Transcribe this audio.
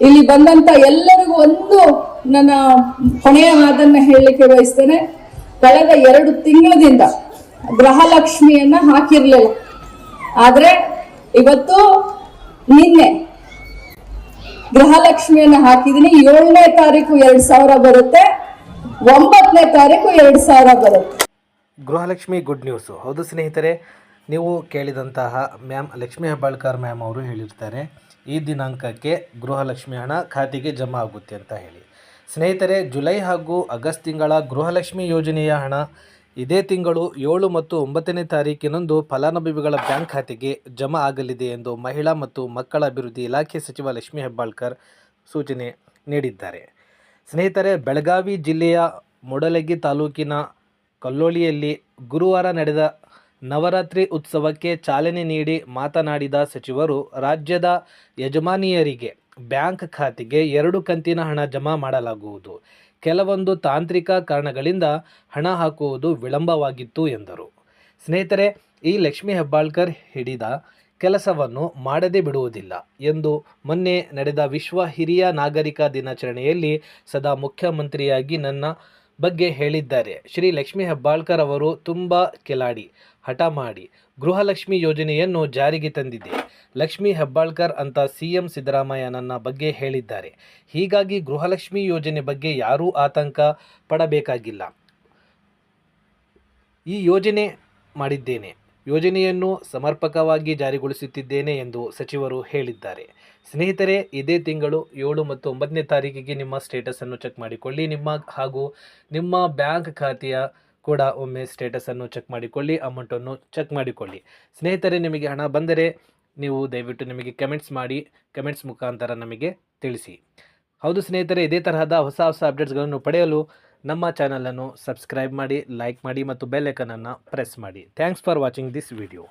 ಇಲ್ಲಿ ಬಂದಂತ ಎಲ್ಲರಿಗೂ ಒಂದು ನನ್ನ ಕೊನೆಯ ಮಾತನ್ನ ಹೇಳಲಿಕ್ಕೆ ಬಯಸ್ತೇನೆ. ಕಳೆದ ಎರಡು ತಿಂಗಳದಿಂದ ಗೃಹಲಕ್ಷ್ಮಿಯನ್ನ ಹಾಕಿರ್ಲಿಲ್ಲ. ಆದ್ರೆ ಇವತ್ತು ನಿನ್ನೆ ಗೃಹಲಕ್ಷ್ಮಿಯನ್ನ ಹಾಕಿದೀನಿ. ಏಳನೇ ತಾರೀಕು ಎರಡ್ ಸಾವಿರ ಬರುತ್ತೆ. ಒಂಬತ್ತನೇ ತಾರೀಕು ಎರಡ್ ಸಾವಿರ ಬರುತ್ತೆ. Gruhalakshmi good news. ಹೌದು ಸ್ನೇಹಿತರೆ ನೀವು ಕೇಳಿದಂತಹ ಮ್ಯಾಮ್ ಲಕ್ಷ್ಮೀ ಹೆಬ್ಬಾಳ್ಕರ್ ಮ್ಯಾಮ್ ಅವರು ಹೇಳಿರ್ತಾರೆ, ಈ ದಿನಾಂಕಕ್ಕೆ ಗೃಹಲಕ್ಷ್ಮಿ ಹಣ ಖಾತೆಗೆ ಜಮಾ ಆಗುತ್ತೆ ಅಂತ ಹೇಳಿ. ಸ್ನೇಹಿತರೆ, ಜುಲೈ ಹಾಗೂ ಆಗಸ್ಟ್ ತಿಂಗಳ ಗೃಹಲಕ್ಷ್ಮಿ ಯೋಜನೆಯ ಹಣ ಇದೇ ತಿಂಗಳು ಏಳು ಮತ್ತು ಒಂಬತ್ತನೇ ತಾರೀಕಿನಂದು ಫಲಾನುಭವಿಗಳ ಬ್ಯಾಂಕ್ ಖಾತೆಗೆ ಜಮಾ ಆಗಲಿದೆ ಎಂದು ಮಹಿಳಾ ಮತ್ತು ಮಕ್ಕಳ ಅಭಿವೃದ್ಧಿ ಇಲಾಖೆ ಸಚಿವ ಲಕ್ಷ್ಮೀ ಹೆಬ್ಬಾಳ್ಕರ್ ಸೂಚನೆ ನೀಡಿದ್ದಾರೆ. ಸ್ನೇಹಿತರೆ, ಬೆಳಗಾವಿ ಜಿಲ್ಲೆಯ ಮೂಡಲಗಿ ತಾಲೂಕಿನ ಕಲ್ಲೋಳಿಯಲ್ಲಿ ಗುರುವಾರ ನಡೆದ ನವರಾತ್ರಿ ಉತ್ಸವಕ್ಕೆ ಚಾಲನೆ ನೀಡಿ ಮಾತನಾಡಿದ ಸಚಿವರು, ರಾಜ್ಯದ ಯಜಮಾನಿಯರಿಗೆ ಬ್ಯಾಂಕ್ ಖಾತೆಗೆ ಎರಡು ಕಂತಿನ ಹಣ ಜಮಾ ಮಾಡಲಾಗುವುದು. ಕೆಲವೊಂದು ತಾಂತ್ರಿಕ ಕಾರಣಗಳಿಂದ ಹಣ ಹಾಕುವುದು ವಿಳಂಬವಾಗಿತ್ತು ಎಂದರು. ಸ್ನೇಹಿತರೆ, ಈ ಲಕ್ಷ್ಮಿ ಹೆಬ್ಬಾಳ್ಕರ್ ಹಿಡಿದ ಕೆಲಸವನ್ನು ಮಾಡದೇ ಬಿಡುವುದಿಲ್ಲ ಎಂದು ಮೊನ್ನೆ ನಡೆದ ವಿಶ್ವ ಹಿರಿಯ ನಾಗರಿಕ ದಿನಾಚರಣೆಯಲ್ಲಿ ಸದಾ ಮುಖ್ಯಮಂತ್ರಿಯಾಗಿ ನನ್ನ ಬಗ್ಗೆ ಹೇಳಿದ್ದಾರೆ. ಶ್ರೀ ಲಕ್ಷ್ಮೀ ಹೆಬ್ಬಾಳ್ಕರ್ ಅವರು ತುಂಬ ಕೆಲಾಡಿ, ಹಠ ಮಾಡಿ ಗೃಹಲಕ್ಷ್ಮಿ ಯೋಜನೆಯನ್ನು ಜಾರಿಗೆ ತಂದಿದೆ. ಲಕ್ಷ್ಮಿ ಹೆಬ್ಬಾಳ್ಕರ್ ಅಂತ ಸಿ ಎಂ ಸಿದ್ದರಾಮಯ್ಯ ನನ್ನ ಬಗ್ಗೆ ಹೇಳಿದ್ದಾರೆ. ಹೀಗಾಗಿ ಗೃಹಲಕ್ಷ್ಮಿ ಯೋಜನೆ ಬಗ್ಗೆ ಯಾರೂ ಆತಂಕ ಪಡಬೇಕಾಗಿಲ್ಲ. ಈ ಯೋಜನೆ ಮಾಡಿದ್ದೇನೆ. ಯೋಜನೆಯನ್ನು ಸಮರ್ಪಕವಾಗಿ ಜಾರಿಗೊಳಿಸುತ್ತಿದ್ದೇನೆ ಎಂದು ಸಚಿವರು ಹೇಳಿದ್ದಾರೆ. ಸ್ನೇಹಿತರೆ, ಇದೇ ತಿಂಗಳು ಏಳು ಮತ್ತು ಒಂಬತ್ತನೇ ತಾರೀಕಿಗೆ ನಿಮ್ಮ ಸ್ಟೇಟಸನ್ನು ಚೆಕ್ ಮಾಡಿಕೊಳ್ಳಿ. ನಿಮ್ಮ ಹಾಗೂ ನಿಮ್ಮ ಬ್ಯಾಂಕ್ ಖಾತೆಯ ಕೂಡ ಒಮ್ಮೆ ಸ್ಟೇಟಸನ್ನು ಚೆಕ್ ಮಾಡಿಕೊಳ್ಳಿ. ಅಮೌಂಟನ್ನು ಚೆಕ್ ಮಾಡಿಕೊಳ್ಳಿ. ಸ್ನೇಹಿತರೆ, ನಿಮಗೆ ಹಣ ಬಂದರೆ ನೀವು ದಯವಿಟ್ಟು ನಿಮಗೆ ಕಮೆಂಟ್ಸ್ ಮಾಡಿ, ಕಮೆಂಟ್ಸ್ ಮುಖಾಂತರ ನಮಗೆ ತಿಳಿಸಿ. ಹೌದು ಸ್ನೇಹಿತರೆ, ಇದೇ ತರಹದ ಹೊಸ ಹೊಸ ಅಪ್ಡೇಟ್ಸ್ಗಳನ್ನು ಪಡೆಯಲು ನಮ್ಮ ಚಾನಲನ್ನು ಸಬ್ಸ್ಕ್ರೈಬ್ ಮಾಡಿ, ಲೈಕ್ ಮಾಡಿ ಮತ್ತು ಬೆಲ್ ಐಕನನ್ನು ಪ್ರೆಸ್ ಮಾಡಿ. Thanks for watching this video.